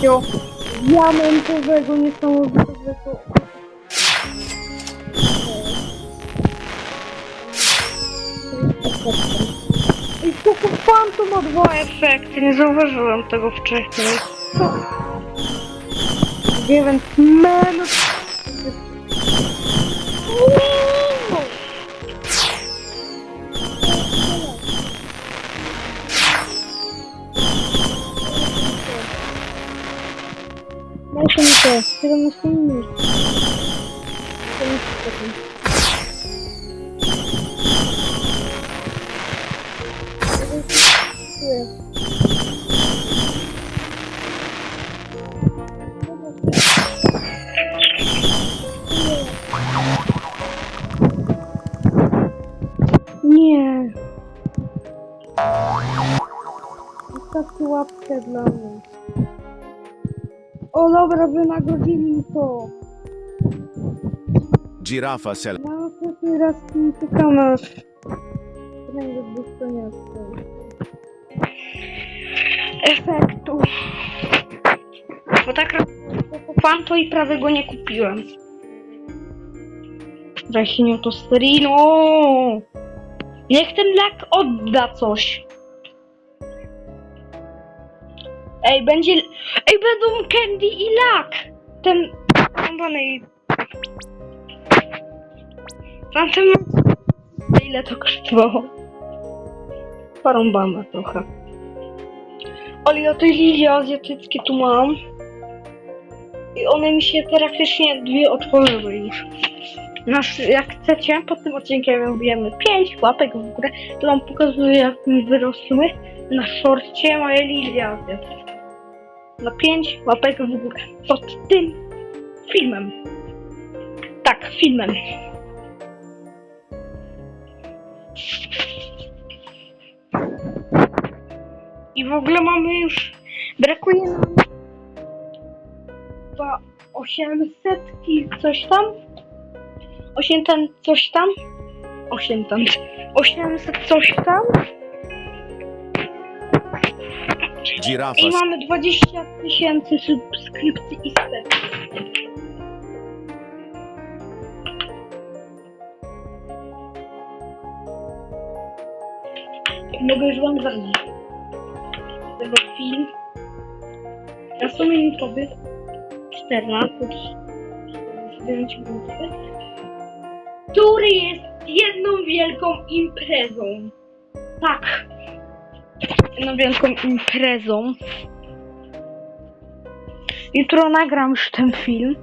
takiego diamentowego, niesamowitego. I to Phantom ma dwa efekty, nie zauważyłem tego wcześniej. Co? Więc men... To mi to, 17 minut. To mi się potem. Nie. Łapkę dla mnie. O dobra, wynagrodzili mi to. Girafa sel. Na ostatni raz mi czekamy kręgę dostania efektu. Bo tak pan to i prawie go nie kupiłem. Rachinio to sterino. Niech ten lak odda coś. Ej, będzie... Ej, będą candy i lak. Ten... Rąbany i... Tamten... Ile to kosztowało? Porąbane trochę. Oli, o tej lilii azjatyckie tu mam. I one mi się praktycznie dwie otworzyły już. Nasz, jak chcecie, pod tym odcinkiem wbijemy 5 łapek w górę, to wam pokazuję jak mi wyrosły na szorcie moje azjatyckie. Na 5 łapek w górę. Pod tym filmem. Tak, filmem. I w ogóle mamy już. Brakuje nam. Chyba 800 i coś tam. 800 coś tam. 800. 800 coś tam. Girafa I mamy 20 tysięcy subskrypcji i set. Mogę już wam zrobić. Tego film. Na sumie minutowy. 14. 9 minutowy. Który jest jedną wielką imprezą. Tak. Jedną wielką imprezą. Jutro nagram już ten film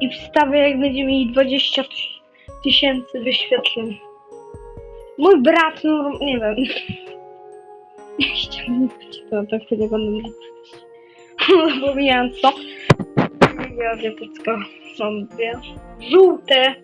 i wstawię jak będzie mieli 20 tyś- tysięcy wyświetleń. Mój brat, no nie wiem. Chciałbym być to, tak sobie będę mówić. Zapomniałam co. Lilia azjatycka są dwie. Żółte.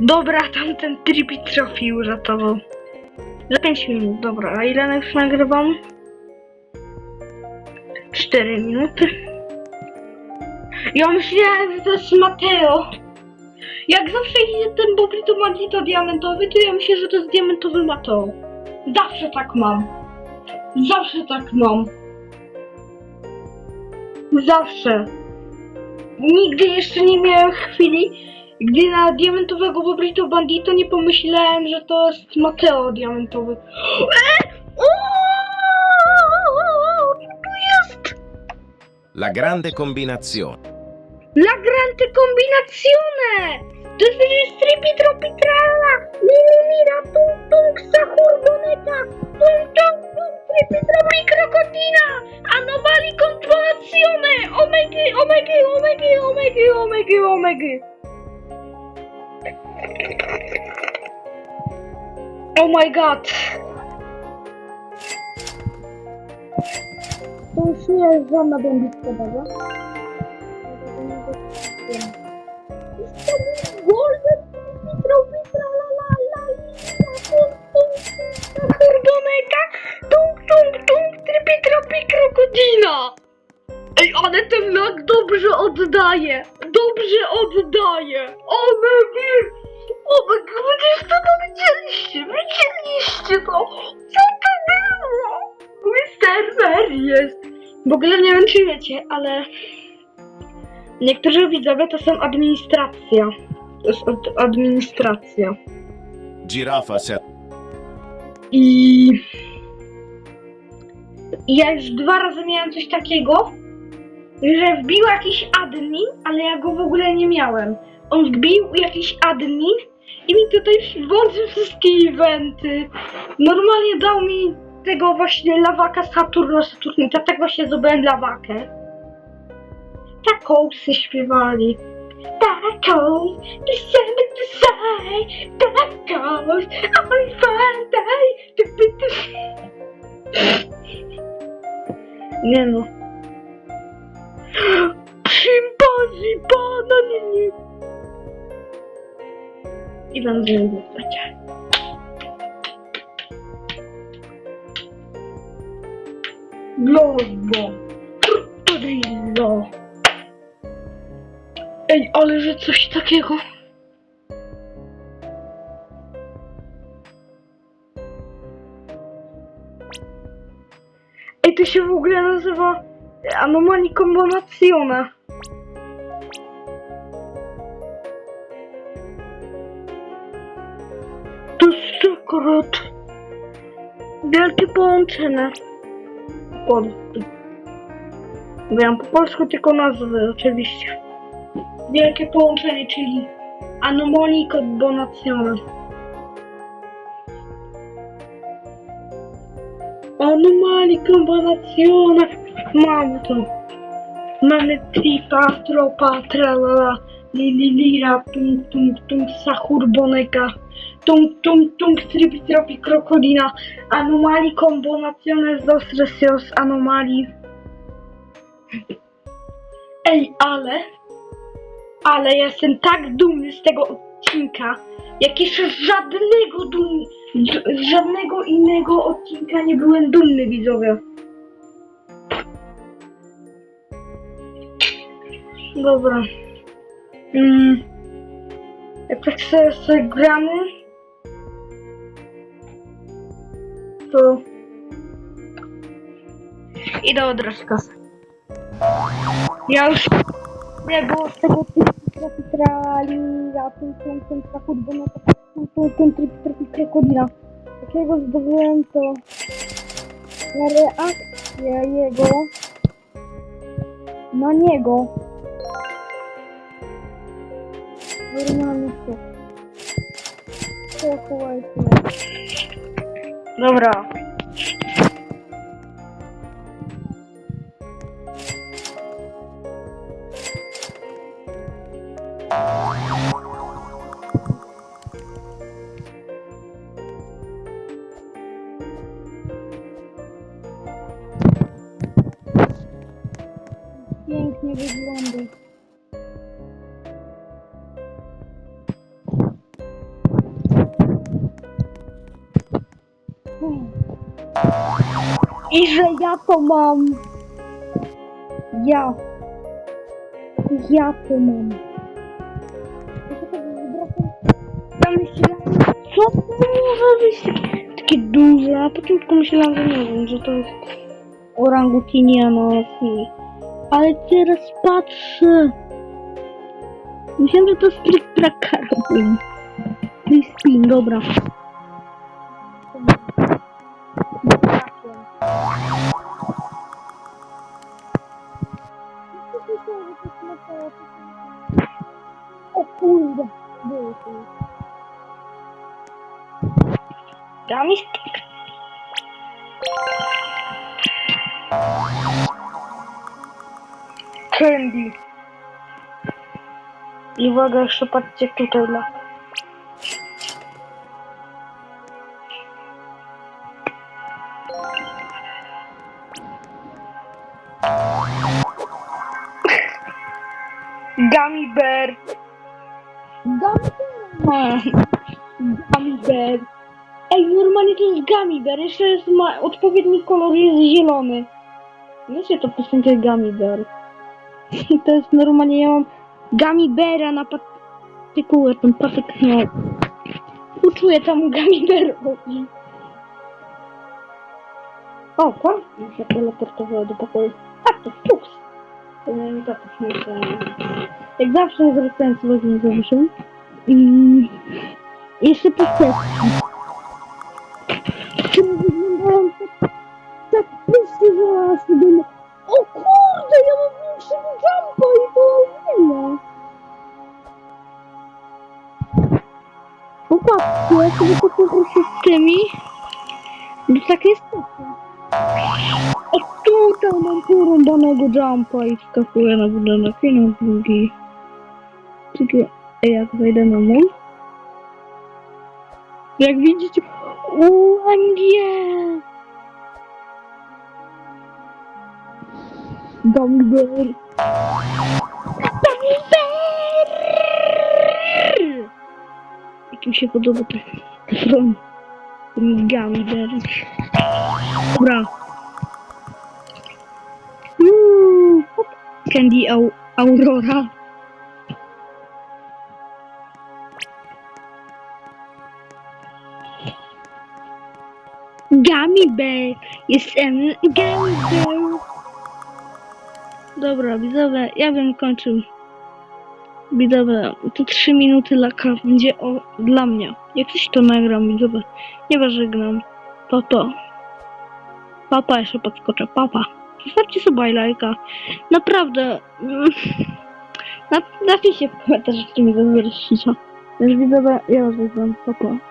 Dobra, tamten tripi trafił uratował. Za 5 minut, dobra. A ile już nagrywam? 4 minuty. Ja myślałem, że to jest Mateo. Jak zawsze idzie ten Bobrito Magito diamentowy, to ja myślę, że to jest diamentowy Mateo. Zawsze tak mam. Zawsze tak mam. Zawsze. nigdy jeszcze nie miałem chwili, gdy na diamentowego Bobrito Bandito nie pomyślałem, że to jest Mateo diamentowy. E! Tu jest? La grande combinazione. La grande combinazione! To jest stripi tropi tralla! Mira, tung tung sahur boneta! Tung tung tung stripi tropi krokodina! Anomali combinazione! Omegi, omegi, omegi, omegi, omegi, omegi! Oh my god! To już nie jest żadna bombiczka, dobra? Golden Mitro, Mitra, la la la tung Kurdoneka, tung tung tung trypi tropi krokodina. Ej, ale ten lag dobrze oddaje, dobrze oddaje. Omegi, omegi, W ogóle nie wiem czy wiecie, ale Niektórzy widzowie to są administracja. To jest ad- administracja. Girafa sel. I... I ja już dwa razy miałem coś takiego, że wbił jakiś admin, ale ja go w ogóle nie miałem. On wbił jakiś admin i mi tutaj włączył wszystkie eventy. Normalnie dał mi tego właśnie lawaka Saturno Saturnita, tak właśnie zdobyłem lawakę. Takołsy śpiewali. Tacos, seven to say, tacos, on Friday. Ty, ty, ty. Nie no. Szympanzi, bananini. I wam zęby Globo. Tortodillo. Ej, ale że coś takiego. Ej, to się w ogóle nazywa Anomalii Combinazione. To jest sekret. Wielkie połączenie. Pod. Wiem po polsku tylko nazwy, oczywiście. Wielkie połączenie, czyli Anomalii Combinazione. Anomalii Combinazione. Mamy to. Mamy tripa, tropa, tralala, lili, lira, tung, tung, tung, sahur, boneka, tung, tung, tung, tripi, tropi, krokodina, anomalii, combinazione, dos, resios, anomalii. Ej, ale, ale ja jestem tak dumny z tego odcinka, jak jeszcze żadnego dum, żadnego innego odcinka nie byłem dumny, widzowie. Dobra. Mm. Jak tak sobie, sobie gramy, to idę od kasę. Ja już nie było z tego typu trali, ja tym tym tym no to tym tym tym tym trafi krokodila. Takiego zdobyłem to na reakcję jego na niego. Chyba I że ja to mam. Ja. Ja to mam. Ja myślałam, co to może być takie, takie duże. Na początku myślałam, że nie wiem, że to jest orangutiniana. Ale teraz patrzę. Myślałem, że to split trackera. Please spin, dobra. Candy. I uwaga, jeszcze patrzcie tutaj dla. Gummy bear. Gummy bear. Gummy bear. Ej, normalnie to jest gummy bear. Jeszcze jest ma odpowiedni kolor, jest zielony. Wiecie to piosenkę gummy bear. To jest normalnie, ja mam gummy beara na patykułę, ten patyk nie. Uczuję temu gummy bearowi. O, mi się teleportowało do pokoju. A, to fuks. To tak już nie chcę. Jak zawsze zwracając uwagę nie zawyżę. I jeszcze postępki. Które wyglądają tak, tak pysznie, że aż. O kurde, ja mam większego jumpa i to wiele. Popatrzcie, ja sobie z tymi. No tak jest. O tutaj mam porąbanego jumpa i skakuję na budynek i na drugi. Tylko jak wejdę na mój. Jak widzicie, UMG! Gummy bear! Jak mi się podoba ten front. Ten. Dobra. Uuu. Candy Au Aurora. Gummy bear. Jestem gummy bear. Dobra, widzowie, ja bym kończył. Widzowie, to 3 minuty laka będzie o, dla mnie. Jak coś to nagram, widzowie. Nie żegnam. Papa. Papa, jeszcze podskoczę. Papa. Zostawcie sobie lajka. Naprawdę. mm, Na, napiszcie w komentarzach, czy mi zazdrościcie. Już widzowie, ja was żegnam. Papa.